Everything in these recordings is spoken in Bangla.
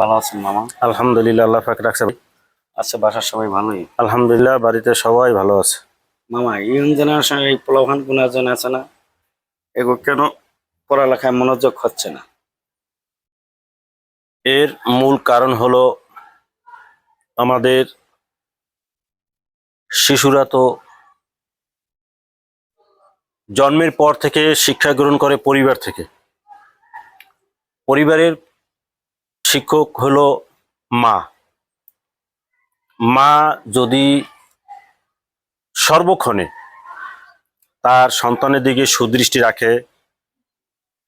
ভালো আছেন মামা? আলহামদুলিল্লাহ আল্লাহ পাক রাখছে। আচ্ছা বাসার সবাই ভালোই? আলহামদুলিল্লাহ বাড়িতে সবাই ভালো আছে। মামা ইয়ং জেনারেশন এই প্রলোভন গুণাজন আছে না? এগো কেন পড়ালেখায় মনোযোগ হচ্ছে না? এর মূল কারণ হলো আমাদের শিশুরা তো জন্মের পর থেকে শিক্ষা গ্রহণ করে পরিবার থেকে। পরিবারের শিক্ষক হলো মা। মা যদি সর্বক্ষণে তার সন্তানের দিকে সুদৃষ্টি রাখে,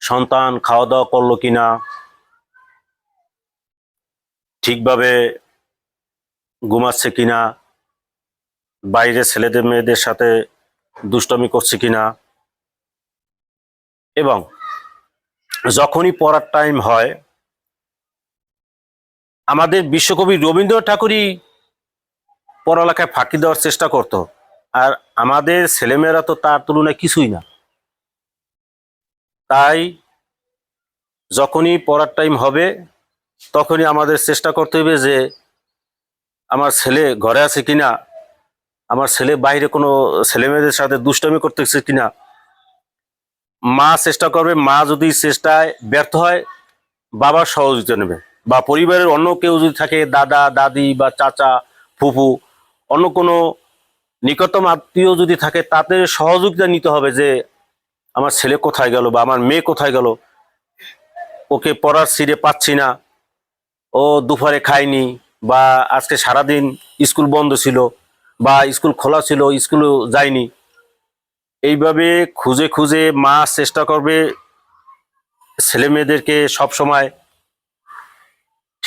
সন্তান খাওয়া দাওয়া করল কিনা, ঠিকভাবে ঘুমাচ্ছে কিনা, বাইরে ছেলেদের মেয়েদের সাথে দুষ্টমি করছে কিনা, এবং যখনই পড়ার টাইম হয় আমাদের বিশ্বকবি রবীন্দ্রনাথ ঠাকুরই পড়ালেখায় ফাঁকি দেওয়ার চেষ্টা করত। আর আমাদের ছেলেমেয়েরা তো তার তুলনায় কিছুই না। তাই যখনই পড়ার টাইম হবে, তখনই আমাদের চেষ্টা করতে হবে যে আমার ছেলে ঘরে আছে কিনা, আমার ছেলে বাইরে কোনো ছেলে মেয়েদের সাথে দুষ্টামি করতেছে কিনা, মা চেষ্টা করবে, মা যদি চেষ্টায় ব্যর্থ হয় বাবার সহযোগিতা নেবে। বা পরিবারের অন্য কেউ যদি থাকে, দাদা, দাদি বা চাচা, ফুফু, অন্য কোনো নিকটতম আত্মীয় যদি থাকে, তাদের সহযোগিতা নিতে হবে যে, আমার ছেলে কোথায় গেল বা আমার মেয়ে কোথায় গেল? ওকে পড়ার সিরে পাচ্ছি না। ও দুপুরে খায়নি বা আজকে সারাদিন স্কুল বন্ধ ছিল বা স্কুল খোলা ছিল স্কুলও যায়নি। এইভাবে খুঁজে খুঁজে মা চেষ্টা করবে ছেলে মেয়েদেরকে সবসময়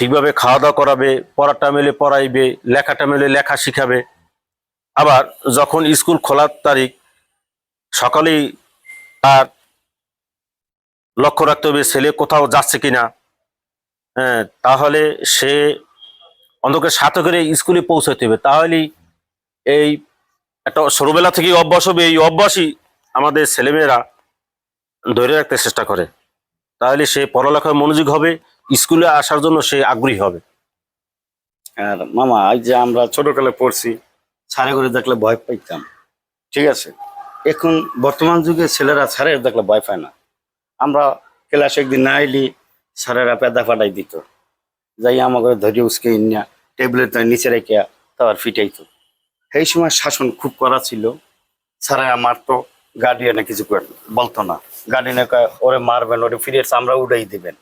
ঠিকভাবে খাওয়া দাওয়া করাবে, পড়াটা মেলে পড়াইবে, লেখাটা মেলে লেখা শিখাবে। আবার যখন স্কুল খোলার তারিখ, সকালেই তার লক্ষ্য রাখতে হবে ছেলে কোথাও যাচ্ছে কিনা। হ্যাঁ তাহলে সে অন্তকে সাথে করে স্কুলে পৌঁছাতে হবে। তাহলেই এই একটা ছোটবেলা থেকেই অভ্যাস হবে, এই অভ্যাসই আমাদের ছেলেমেয়েরা ধরে রাখতে চেষ্টা করে। তাহলে সে পড়ালেখায় মনোযোগ হবে। স্কুলে আসার জন্য সে আগ্রহী হবে। আর মামা, এই যে আমরা ছোটকালে পড়ছি, ছাড়ে করে দেখলে ভয় পাইতাম। ঠিক আছে? এখন বর্তমান যুগে ছেলেরা ছাড়ে দেখলে ভয় পায় না। আমরা ক্লাসে একদিন না এলি, স্যারেরা পেদা ফাটাই দিত। যাই আমাকে ধরে উসকে ইন্যা টেবিলের নিচে রেখে তারপর ফিটাইতো। সেই সময় শাসন খুব করা ছিল। স্যারেরা মারতো গার্ডিয়ানে কিছু বলতো না। গার্ডিয়ানে ওরে মারবেন, ওরে ফিরে আমরা উড়াই দিবেন।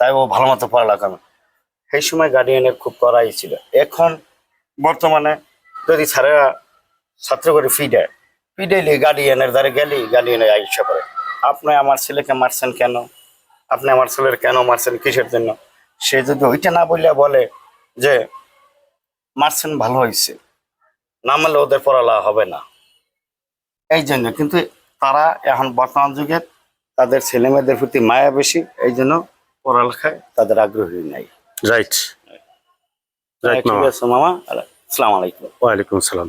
তাই ও ভালো মতো পড়ালেখা করে। সেই সময় গার্ডিয়ানের খুব করাই ছিল। এখন বর্তমানে যদি স্যারেরা ছাত্র করে ফিডায় ফিডাইলে গার্ডিয়ানের দ্বারা গেলেই গার্ডিয়ানের আইসা করে আপনি আমার ছেলেকে মারছেন কেন? আপনি আমার ছেলের কেন মারছেন কিসের জন্য? সে যদি ওইটা না বললে বলে যে, মারছেন ভালো হয়েছে না মারলে ওদের পড়ালা হবে না। এই জন্য কিন্তু তারা এখন বর্তমান যুগে তাদের ছেলেমেয়েদের প্রতি মায়া বেশি। এই জন্য পড়ালেখায় তাদের আগ্রহী নাই। রাইট রাইট মামা আসসালামু আলাইকুম। ওয়ালাইকুম সালাম